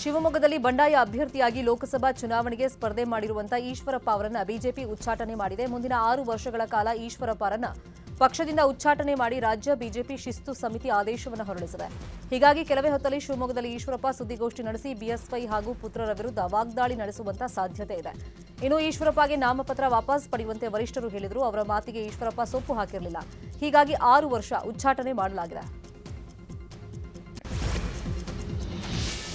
ಶಿವಮೊಗ್ಗದಲ್ಲಿ ಬಂಡಾಯ ಅಭ್ಯರ್ಥಿಯಾಗಿ ಲೋಕಸಭಾ ಚುನಾವಣೆಗೆ ಸ್ಪರ್ಧೆ ಮಾಡಿರುವಂತಹ ಈಶ್ವರಪ್ಪ ಅವರನ್ನ ಬಿಜೆಪಿ ಉಚ್ಚಾಟನೆ ಮಾಡಿದೆ. ಮುಂದಿನ ಆರು ವರ್ಷಗಳ ಕಾಲ ಈಶ್ವರಪ್ಪ ಅವರನ್ನ ಪಕ್ಷದಿಂದ ಉಚ್ಚಾಟನೆ ಮಾಡಿ ರಾಜ್ಯ ಬಿಜೆಪಿ ಶಿಸ್ತು ಸಮಿತಿ ಆದೇಶವನ್ನು ಹೊರಡಿಸಿದೆ. ಹೀಗಾಗಿ ಕೆಲವೇ ಹೊತ್ತಲ್ಲಿ ಶಿವಮೊಗ್ಗದಲ್ಲಿ ಈಶ್ವರಪ್ಪ ಸುದ್ದಿಗೋಷ್ಠಿ ನಡೆಸಿ ಬಿಎಸ್ವೈ ಹಾಗೂ ಪುತ್ರರ ವಿರುದ್ಧ ವಾಗ್ದಾಳಿ ನಡೆಸುವಂತಹ ಸಾಧ್ಯತೆ ಇದೆ. ಇನ್ನು ಈಶ್ವರಪ್ಪಗೆ ನಾಮಪತ್ರ ವಾಪಸ್ ಪಡೆಯುವಂತೆ ವರಿಷ್ಠರು ಹೇಳಿದರು. ಅವರ ಮಾತಿಗೆ ಈಶ್ವರಪ್ಪ ಸೊಪ್ಪು ಹಾಕಿರಲಿಲ್ಲ. ಹೀಗಾಗಿ ಆರು ವರ್ಷ ಉಚ್ಚಾಟನೆ ಮಾಡಲಾಗಿದೆ.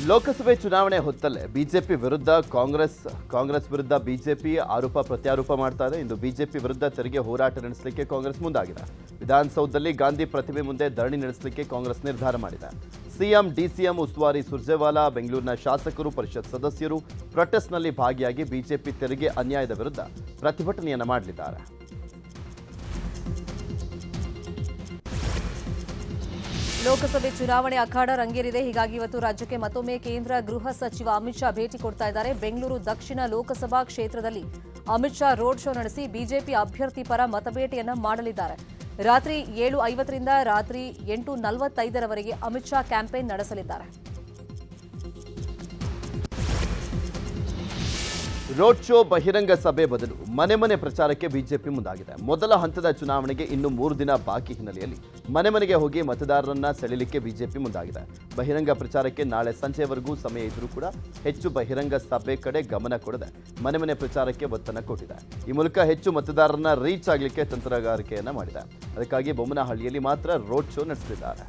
ಲೋಕಸಭೆ ಚುನಾವಣೆ ಹೊತ್ತಲ್ಲೇ ಬಿಜೆಪಿ ವಿರುದ್ಧ ಕಾಂಗ್ರೆಸ್ ಕಾಂಗ್ರೆಸ್ ವಿರುದ್ಧ ಬಿಜೆಪಿ ಆರೋಪ ಪ್ರತ್ಯಾರೋಪ ಮಾಡ್ತಾ ಇದೆ. ಇಂದು ಬಿಜೆಪಿ ವಿರುದ್ಧ ತೆರಿಗೆ ಹೋರಾಟ ನಡೆಸಲಿಕ್ಕೆ ಕಾಂಗ್ರೆಸ್ ಮುಂದಾಗಿದೆ. ವಿಧಾನಸೌಧದಲ್ಲಿ ಗಾಂಧಿ ಪ್ರತಿಮೆ ಮುಂದೆ ಧರಣಿ ನಡೆಸಲಿಕ್ಕೆ ಕಾಂಗ್ರೆಸ್ ನಿರ್ಧಾರ ಮಾಡಿದೆ. ಸಿಎಂ, ಡಿಸಿಎಂ ಉಸ್ತುವಾರಿ ಸುರ್ಜೇವಾಲಾ, ಬೆಂಗಳೂರಿನ ಶಾಸಕರು, ಪರಿಷತ್ ಸದಸ್ಯರು ಪ್ರೊಟೆಸ್ಟ್ನಲ್ಲಿ ಭಾಗಿಯಾಗಿ ಬಿಜೆಪಿ ತೆರಿಗೆ ಅನ್ಯಾಯದ ವಿರುದ್ಧ ಪ್ರತಿಭಟನೆಯನ್ನು ಮಾಡಲಿದ್ದಾರೆ. ಲೋಕಸಭೆ ಚುನಾವಣೆ ಅಖಾಡ ರಂಗೇರಿದೆ. ಹೀಗಾಗಿ ಇವತ್ತು ರಾಜ್ಯಕ್ಕೆ ಮತ್ತೊಮ್ಮೆ ಕೇಂದ್ರ ಗೃಹ ಸಚಿವ ಅಮಿತ್ ಶಾ ಭೇಟಿ ಕೊಡ್ತಾ ಇದ್ದಾರೆ. ಬೆಂಗಳೂರು ದಕ್ಷಿಣ ಲೋಕಸಭಾ ಕ್ಷೇತ್ರದಲ್ಲಿ ಅಮಿತ್ ಶಾ ರೋಡ್ ಶೋ ನಡೆಸಿ ಬಿಜೆಪಿ ಅಭ್ಯರ್ಥಿ ಪರ ಮತಬೇಟೆಯನ್ನ ಮಾಡಲಿದ್ದಾರೆ. ರಾತ್ರಿ ಏಳು ಐವತ್ತರಿಂದ ರಾತ್ರಿ ಎಂಟು ನಲವತ್ತೈದರವರೆಗೆ ಅಮಿತ್ ಶಾ ಕ್ಯಾಂಪೇನ್ ನಡೆಸಲಿದ್ದಾರೆ. ರೋಡ್ ಶೋ ಬಹಿರಂಗ ಸಭೆ ಬದಲು ಮನೆ ಮನೆ ಪ್ರಚಾರಕ್ಕೆ ಬಿಜೆಪಿ ಮುಂದಾಗಿದೆ. ಮೊದಲ ಹಂತದ ಚುನಾವಣೆಗೆ ಇನ್ನು ಮೂರು ದಿನ ಬಾಕಿ ಹಿನ್ನೆಲೆಯಲ್ಲಿ ಮನೆ ಮನೆಗೆ ಹೋಗಿ ಮತದಾರರನ್ನ ಸೆಳೆಯಲಿಕ್ಕೆ ಬಿಜೆಪಿ ಮುಂದಾಗಿದೆ. ಬಹಿರಂಗ ಪ್ರಚಾರಕ್ಕೆ ನಾಳೆ ಸಂಜೆವರೆಗೂ ಸಮಯ ಇದ್ರೂ ಕೂಡ ಹೆಚ್ಚು ಬಹಿರಂಗ ಸಭೆ ಕಡೆ ಗಮನ ಕೊಡದೆ ಮನೆ ಮನೆ ಪ್ರಚಾರಕ್ಕೆ ಒತ್ತನ್ನು ಕೊಟ್ಟಿದೆ. ಈ ಮೂಲಕ ಹೆಚ್ಚು ಮತದಾರರನ್ನ ರೀಚ್ ಆಗಲಿಕ್ಕೆ ತಂತ್ರಗಾರಿಕೆಯನ್ನ ಮಾಡಿದೆ. ಅದಕ್ಕಾಗಿ ಬೊಮ್ಮನಹಳ್ಳಿಯಲ್ಲಿ ಮಾತ್ರ ರೋಡ್ ಶೋ ನಡೆಸಲಿದ್ದಾರೆ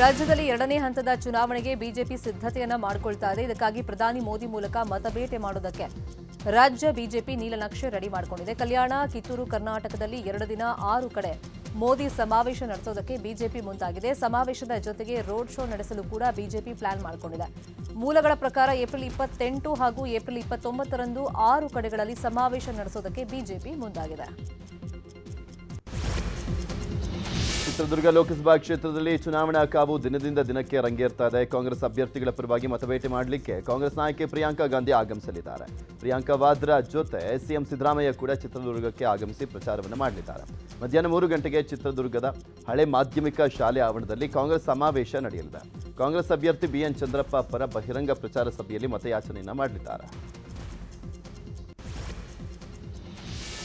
ರಾಜ್ಯದಲ್ಲಿ ಎರಡನೇ ಹಂತದ ಚುನಾವಣೆಗೆ ಬಿಜೆಪಿ ಸಿದ್ಧತೆಯನ್ನ ಮಾಡಿಕೊಳ್ತಾ ಇದೆ. ಇದಕ್ಕಾಗಿ ಪ್ರಧಾನಿ ಮೋದಿ ಮೂಲಕ ಮತಬೇಟೆ ಮಾಡೋದಕ್ಕೆ ರಾಜ್ಯ ಬಿಜೆಪಿ ನೀಲನಕ್ಷೆ ರೆಡಿ ಮಾಡಿಕೊಂಡಿದೆ. ಕಲ್ಯಾಣ, ಕಿತ್ತೂರು, ಕರ್ನಾಟಕದಲ್ಲಿ ಎರಡು ದಿನ ಆರು ಕಡೆ ಮೋದಿ ಸಮಾವೇಶ ನಡೆಸೋದಕ್ಕೆ ಬಿಜೆಪಿ ಮುಂದಾಗಿದೆ. ಸಮಾವೇಶದ ಜೊತೆಗೆ ರೋಡ್ ಶೋ ನಡೆಸಲು ಕೂಡ ಬಿಜೆಪಿ ಪ್ಲಾನ್ ಮಾಡಿಕೊಂಡಿದೆ. ಮೂಲಗಳ ಪ್ರಕಾರ ಏಪ್ರಿಲ್ ಇಪ್ಪತ್ತೆಂಟು ಹಾಗೂ ಏಪ್ರಿಲ್ ಇಪ್ಪತ್ತೊಂಬತ್ತರಂದು ಆರು ಕಡೆಗಳಲ್ಲಿ ಸಮಾವೇಶ ನಡೆಸೋದಕ್ಕೆ ಬಿಜೆಪಿ ಮುಂದಾಗಿದೆ. ಚಿತ್ರದುರ್ಗ ಲೋಕಸಭಾ ಕ್ಷೇತ್ರದಲ್ಲಿ ಚುನಾವಣಾ ಕಾವು ದಿನದಿಂದ ದಿನಕ್ಕೆ ರಂಗೇರ್ತಾ ಇದೆ. ಕಾಂಗ್ರೆಸ್ ಅಭ್ಯರ್ಥಿಗಳ ಪರವಾಗಿ ಮತಬೇಟೆ ಮಾಡಲಿಕ್ಕೆ ಕಾಂಗ್ರೆಸ್ ನಾಯಕಿ ಪ್ರಿಯಾಂಕಾ ಗಾಂಧಿ ಆಗಮಿಸಲಿದ್ದಾರೆ. ಪ್ರಿಯಾಂಕಾ ವಾದ್ರಾ ಜೊತೆ ಸಿಎಂ ಸಿದ್ದರಾಮಯ್ಯ ಕೂಡ ಚಿತ್ರದುರ್ಗಕ್ಕೆ ಆಗಮಿಸಿ ಪ್ರಚಾರವನ್ನು ಮಾಡಲಿದ್ದಾರೆ. ಮಧ್ಯಾಹ್ನ ಮೂರು ಗಂಟೆಗೆ ಚಿತ್ರದುರ್ಗದ ಹಳೆ ಮಾಧ್ಯಮಿಕ ಶಾಲೆ ಆವರಣದಲ್ಲಿ ಕಾಂಗ್ರೆಸ್ ಸಮಾವೇಶ ನಡೆಯಲಿದೆ. ಕಾಂಗ್ರೆಸ್ ಅಭ್ಯರ್ಥಿ ಬಿಎನ್ ಚಂದ್ರಪ್ಪ ಪರ ಬಹಿರಂಗ ಪ್ರಚಾರ ಸಭೆಯಲ್ಲಿ ಮತಯಾಚನೆಯನ್ನು ಮಾಡಲಿದ್ದಾರೆ.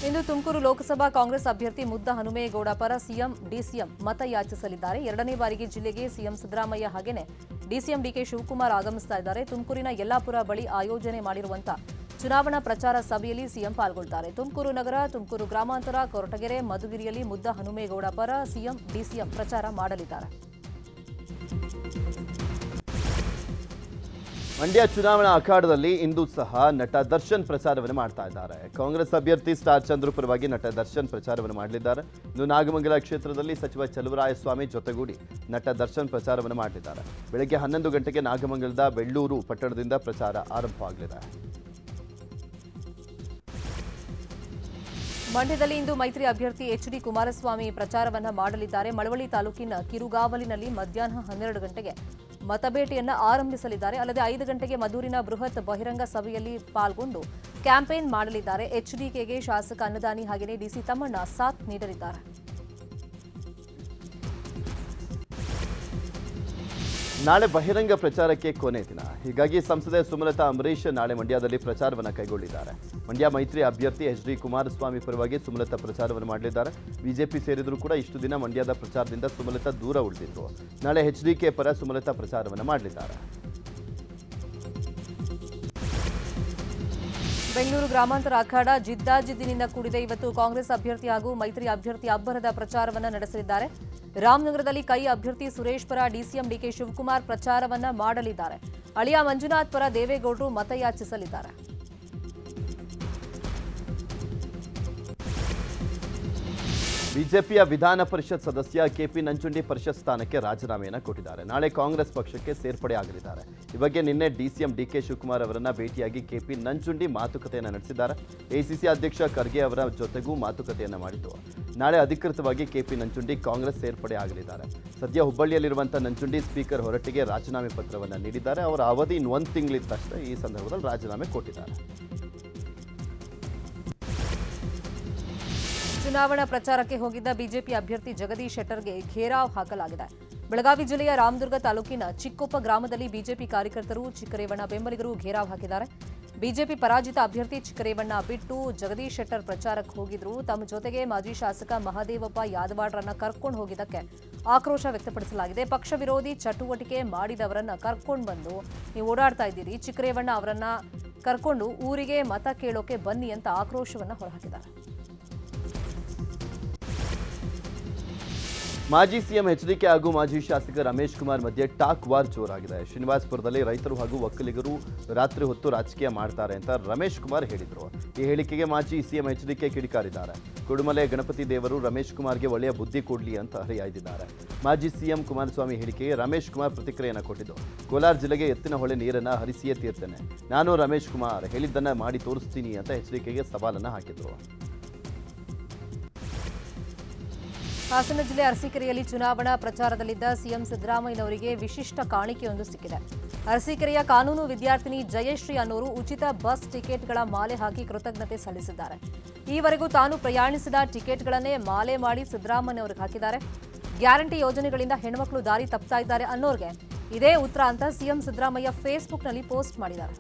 ಇಂದು ತುಮಕೂರು ಲೋಕಸಭಾ ಕಾಂಗ್ರೆಸ್ ಅಭ್ಯರ್ಥಿ ಮುದ್ದ ಹನುಮೇಗೌಡ ಪರ ಸಿಎಂ, ಡಿಸಿಎಂ ಮತ ಯಾಚಿಸಲಿದ್ದಾರೆ ಎರಡನೇ ಬಾರಿಗೆ ಜಿಲ್ಲೆಗೆ ಸಿಎಂ ಸಿದ್ದರಾಮಯ್ಯ ಹಾಗೇನೆ. ಡಿಸಿಎಂ ಡಿಕೆ ಶಿವಕುಮಾರ್ ಆಗಮಿಸ್ತಾ ಇದ್ದಾರೆ. ತುಮಕೂರಿನ ಯಲ್ಲಾಪುರ ಬಳಿ ಆಯೋಜನೆ ಮಾಡಿರುವಂತಹ ಚುನಾವಣಾ ಪ್ರಚಾರ ಸಭೆಯಲ್ಲಿ ಸಿಎಂ ಪಾಲ್ಗೊಳ್ತಾರೆ. ತುಮಕೂರು ನಗರ, ತುಮಕೂರು ಗ್ರಾಮಾಂತರ, ಕೊರಟಗೆರೆ, ಮಧುಗಿರಿಯಲ್ಲಿ ಮುದ್ದ ಹನುಮೇಗೌಡ ಪರ ಸಿಎಂ, ಡಿಸಿಎಂ ಪ್ರಚಾರ ಮಾಡಲಿದ್ದಾರೆ. ಮಂಡ್ಯ ಚುನಾವಣಾ ಅಖಾಡದಲ್ಲಿ ಇಂದು ಸಹ ನಟ ದರ್ಶನ್ ಪ್ರಚಾರವನ್ನು ಮಾಡ್ತಾ ಇದ್ದಾರೆ. ಕಾಂಗ್ರೆಸ್ ಅಭ್ಯರ್ಥಿ ಸ್ಟಾರ್ ಚಂದ್ರು ಪರವಾಗಿ ನಟ ದರ್ಶನ್ ಪ್ರಚಾರವನ್ನು ಮಾಡಲಿದ್ದಾರೆ. ಇನ್ನು ನಾಗಮಂಗಲ ಕ್ಷೇತ್ರದಲ್ಲಿ ಸಚಿವ ಚಲುವರಾಯಸ್ವಾಮಿ ಜೊತೆಗೂಡಿ ನಟ ದರ್ಶನ್ ಪ್ರಚಾರವನ್ನು ಮಾಡಲಿದ್ದಾರೆ. ಬೆಳಗ್ಗೆ ಹನ್ನೊಂದು ಗಂಟೆಗೆ ನಾಗಮಂಗಲದ ಬೆಳ್ಳೂರು ಪಟ್ಟಣದಿಂದ ಪ್ರಚಾರ ಆರಂಭವಾಗಲಿದೆ. ಮಂಡ್ಯದಲ್ಲಿ ಇಂದು ಮೈತ್ರಿ ಅಭ್ಯರ್ಥಿ ಎಚ್ ಡಿ ಕುಮಾರಸ್ವಾಮಿ ಪ್ರಚಾರವನ್ನು ಮಾಡಲಿದ್ದಾರೆ. ಮಳವಳ್ಳಿ ತಾಲೂಕಿನ ಕಿರುಗಾವಲಿನಲ್ಲಿ ಮಧ್ಯಾಹ್ನ ಹನ್ನೆರಡು ಗಂಟೆಗೆ ಮತಬೇಟೆಯನ್ನ ಆರಂಭಿಸಲಿದ್ದಾರೆ. ಅಲ್ಲದೆ ಐದು ಗಂಟೆಗೆ ಮಧೂರಿನ ಬೃಹತ್ ಬಹಿರಂಗ ಸಭೆಯಲ್ಲಿ ಪಾಲ್ಗೊಂಡು ಕ್ಯಾಂಪೇನ್ ಮಾಡಲಿದ್ದಾರೆ. ಎಚ್ಡಿಕೆಗೆ ಶಾಸಕ ಅನ್ನದಾನಿ ಹಾಗೆಯೇ ಡಿಸಿ ತಮ್ಮಣ್ಣ ಸಾಥ್ ನೀಡಲಿದ್ದಾರೆ. ನಾಳೆ ಬಹಿರಂಗ ಪ್ರಚಾರಕ್ಕೆ ಕೊನೆ ದಿನ. ಹೀಗಾಗಿ ಸಂಸದೆ ಸುಮಲತಾ ಅಂಬರೀಶ್ ನಾಳೆ ಮಂಡ್ಯದಲ್ಲಿ ಪ್ರಚಾರವನ್ನು ಕೈಗೊಳ್ಳಿದ್ದಾರೆ. ಮಂಡ್ಯ ಮೈತ್ರಿ ಅಭ್ಯರ್ಥಿ ಎಚ್ ಡಿ ಕುಮಾರಸ್ವಾಮಿ ಪರವಾಗಿ ಸುಮಲತಾ ಪ್ರಚಾರವನ್ನು ಮಾಡಲಿದ್ದಾರೆ. ಬಿಜೆಪಿ ಸೇರಿದರೂ ಕೂಡ ಇಷ್ಟು ದಿನ ಮಂಡ್ಯದ ಪ್ರಚಾರದಿಂದ ಸುಮಲತಾ ದೂರ ಉಳಿದಿದ್ರು. ನಾಳೆ ಎಚ್ ಡಿ ಕೆ ಪರ ಸುಮಲತಾ ಪ್ರಚಾರವನ್ನು ಮಾಡಲಿದ್ದಾರೆ. ಬೆಂಗಳೂರು ಗ್ರಾಮಾಂತರ ಅಖಾಡ ಜಿದ್ದಾಜಿದ್ದಿನಿಂದ ಕೂಡಿದೆ ಇವತ್ತು ಕಾಂಗ್ರೆಸ್ ಅಭ್ಯರ್ಥಿ ಹಾಗೂ ಮೈತ್ರಿ ಅಭ್ಯರ್ಥಿ ಅಬ್ಬರದ ಪ್ರಚಾರವನ್ನ ನಡೆಸಲಿದ್ದಾರೆ. ರಾಮನಗರದಲ್ಲಿ ಕೈ ಅಭ್ಯರ್ಥಿ ಸುರೇಶ್ ಪರ ಡಿಸಿಎಂ ಡಿಕೆ ಶಿವಕುಮಾರ್ ಪ್ರಚಾರವನ್ನ ಮಾಡಲಿದ್ದಾರೆ. ಅಳಿಯ ಮಂಜುನಾಥ್ ಪರ ದೇವೇಗೌಡರು ಮತಯಾಚಿಸಲಿದ್ದಾರೆ. ಬಿಜೆಪಿಯ ವಿಧಾನ ಪರಿಷತ್ ಸದಸ್ಯ ಕೆಪಿ ನಂಚುಂಡಿ ಪರಿಷತ್ ಸ್ಥಾನಕ್ಕೆ ರಾಜೀನಾಮೆಯನ್ನು ಕೊಟ್ಟಿದ್ದಾರೆ. ನಾಳೆ ಕಾಂಗ್ರೆಸ್ ಪಕ್ಷಕ್ಕೆ ಸೇರ್ಪಡೆ ಆಗಲಿದ್ದಾರೆ. ಈ ಬಗ್ಗೆ ನಿನ್ನೆ ಡಿಸಿಎಂ ಡಿಕೆ ಶಿವಕುಮಾರ್ ಅವರನ್ನ ಭೇಟಿಯಾಗಿ ಕೆಪಿ ನಂಚುಂಡಿ ಮಾತುಕತೆಯನ್ನು ನಡೆಸಿದ್ದಾರೆ. ಎಸಿಸಿ ಅಧ್ಯಕ್ಷ ಖರ್ಗೆ ಅವರ ಜೊತೆಗೂ ಮಾತುಕತೆಯನ್ನು ಮಾಡಿತು ನಾಳೆ ಅಧಿಕೃತವಾಗಿ ಕೆಪಿ ನಂಚುಂಡಿ ಕಾಂಗ್ರೆಸ್ ಸೇರ್ಪಡೆ ಆಗಲಿದ್ದಾರೆ. ಸದ್ಯ ಹುಬ್ಬಳ್ಳಿಯಲ್ಲಿರುವಂಥ ನಂಚುಂಡಿ ಸ್ಪೀಕರ್ ಹೊರಟ್ಟಿಗೆ ರಾಜೀನಾಮೆ ಪತ್ರವನ್ನು ನೀಡಿದ್ದಾರೆ. ಅವರ ಅವಧಿ ಇನ್ನು ಒಂದು ತಕ್ಷಣ ಈ ಸಂದರ್ಭದಲ್ಲಿ ರಾಜೀನಾಮೆ ಕೊಟ್ಟಿದ್ದಾರೆ. ಚುನಾವಣಾ ಪ್ರಚಾರಕ್ಕೆ ಹೋಗಿದ್ದ ಬಿಜೆಪಿ ಅಭ್ಯರ್ಥಿ ಜಗದೀಶ್ ಶೆಟ್ಟರ್ಗೆ ಘೇರಾವ್ ಹಾಕಲಾಗಿದೆ. ಬೆಳಗಾವಿ ಜಿಲ್ಲೆಯ ರಾಮದುರ್ಗ ತಾಲೂಕಿನ ಚಿಕ್ಕೊಪ್ಪ ಗ್ರಾಮದಲ್ಲಿ ಬಿಜೆಪಿ ಕಾರ್ಯಕರ್ತರು ಚಿಕ್ಕರೇವಣ್ಣ ಬೆಂಬಲಿಗರು ಘೇರಾವ್ ಹಾಕಿದ್ದಾರೆ. ಬಿಜೆಪಿ ಪರಾಜಿತ ಅಭ್ಯರ್ಥಿ ಚಿಕ್ಕರೇವಣ್ಣ ಬಿಟ್ಟು ಜಗದೀಶ್ ಶೆಟ್ಟರ್ ಪ್ರಚಾರಕ್ಕೆ ಹೋಗಿದ್ರು. ತಮ್ಮ ಜೊತೆಗೆ ಮಾಜಿ ಶಾಸಕ ಮಹಾದೇವಪ್ಪ ಯಾದವಾಡ್ರನ್ನ ಕರ್ಕೊಂಡು ಹೋಗಿದ್ದಕ್ಕೆ ಆಕ್ರೋಶ ವ್ಯಕ್ತಪಡಿಸಲಾಗಿದೆ. ಪಕ್ಷ ವಿರೋಧಿ ಚಟುವಟಿಕೆ ಮಾಡಿದವರನ್ನ ಕರ್ಕೊಂಡು ಬಂದು ನೀವು ಓಡಾಡ್ತಾ ಇದ್ದೀರಿ. ಚಿಕ್ಕರೇವಣ್ಣ ಅವರನ್ನ ಕರ್ಕೊಂಡು ಊರಿಗೆ ಮತ ಕೇಳೋಕೆ ಬನ್ನಿ ಅಂತ ಆಕ್ರೋಶವನ್ನ ಹೊರಹಾಕಿದ್ದಾರೆ. ಮಾಜಿ ಸಿಎಂ ಎಚ್ಡಿಕೆ ಹಾಗೂ ಮಾಜಿ ಶಾಸಕ ರಮೇಶ್ ಕುಮಾರ್ ಮಧ್ಯೆ ಟಾಕ್ ವಾರ್ ಜೋರಾಗಿದೆ. ಶ್ರೀನಿವಾಸಪುರದಲ್ಲಿ ರೈತರು ಹಾಗೂ ಒಕ್ಕಲಿಗರು ರಾತ್ರಿ ಹೊತ್ತು ರಾಜಕೀಯ ಮಾಡ್ತಾರೆ ಅಂತ ರಮೇಶ್ ಕುಮಾರ್ ಹೇಳಿದರು. ಈ ಹೇಳಿಕೆಗೆ ಮಾಜಿ ಸಿಎಂ ಎಚ್ಡಿಕೆ ಕಿಡಿಕಾರಿದ್ದಾರೆ. ಕುಡುಮಲೆ ಗಣಪತಿ ದೇವರು ರಮೇಶ್ ಕುಮಾರ್ಗೆ ಒಳ್ಳೆಯ ಬುದ್ಧಿ ಕೊಡಲಿ ಅಂತ ಹರಿಯಾಯ್ದಿದ್ದಾರೆ. ಮಾಜಿ ಸಿಎಂ ಕುಮಾರಸ್ವಾಮಿ ಹೇಳಿಕೆಗೆ ರಮೇಶ್ ಕುಮಾರ್ ಪ್ರತಿಕ್ರಿಯೆಯನ್ನು ಕೊಟ್ಟಿದ್ದು, ಕೋಲಾರ ಜಿಲ್ಲೆಗೆ ಎತ್ತಿನ ಹೊಳೆ ನೀರನ್ನು ಹರಿಸಿಯೇ ತೀರ್ತೇನೆ. ನಾನು ರಮೇಶ್ ಕುಮಾರ್ ಹೇಳಿದ್ದನ್ನ ಮಾಡಿ ತೋರಿಸ್ತೀನಿ ಅಂತ ಎಚ್ಡಿಕೆಗೆ ಸವಾಲನ್ನು ಹಾಕಿದರು. ಹಾಸನ ಜಿಲ್ಲೆ ಅರಸೀಕೆರೆಯಲ್ಲಿ ಚುನಾವಣಾ ಪ್ರಚಾರದಲ್ಲಿದ್ದ ಸಿಎಂ ಸಿದ್ದರಾಮಯ್ಯನವರಿಗೆ ವಿಶಿಷ್ಟ ಕಾಣಿಕೆಯೊಂದು ಸಿಕ್ಕಿದೆ. ಅರಸೀಕೆರೆಯ ಕಾನೂನು ವಿದ್ಯಾರ್ಥಿನಿ ಜಯಶ್ರೀ ಅನ್ನೋರು ಉಚಿತ ಬಸ್ ಟಿಕೆಟ್ಗಳ ಮಾಲೆ ಹಾಕಿ ಕೃತಜ್ಞತೆ ಸಲ್ಲಿಸಿದ್ದಾರೆ. ಈವರೆಗೂ ತಾನು ಪ್ರಯಾಣಿಸಿದ ಟಿಕೆಟ್ಗಳನ್ನೇ ಮಾಲೆ ಮಾಡಿ ಸಿದ್ದರಾಮಯ್ಯನವರಿಗೆ ಹಾಕಿದ್ದಾರೆ. ಗ್ಯಾರಂಟಿ ಯೋಜನೆಗಳಿಂದ ಹೆಣ್ಮಕ್ಳು ದಾರಿ ತಪ್ತಾ ಇದ್ದಾರೆ ಅನ್ನೋರ್ಗೆ ಇದೇ ಉತ್ತರ ಅಂತ ಸಿಎಂ ಸಿದ್ದರಾಮಯ್ಯ ಫೇಸ್ಬುಕ್ನಲ್ಲಿ ಪೋಸ್ಟ್ ಮಾಡಿದ್ದಾರೆ.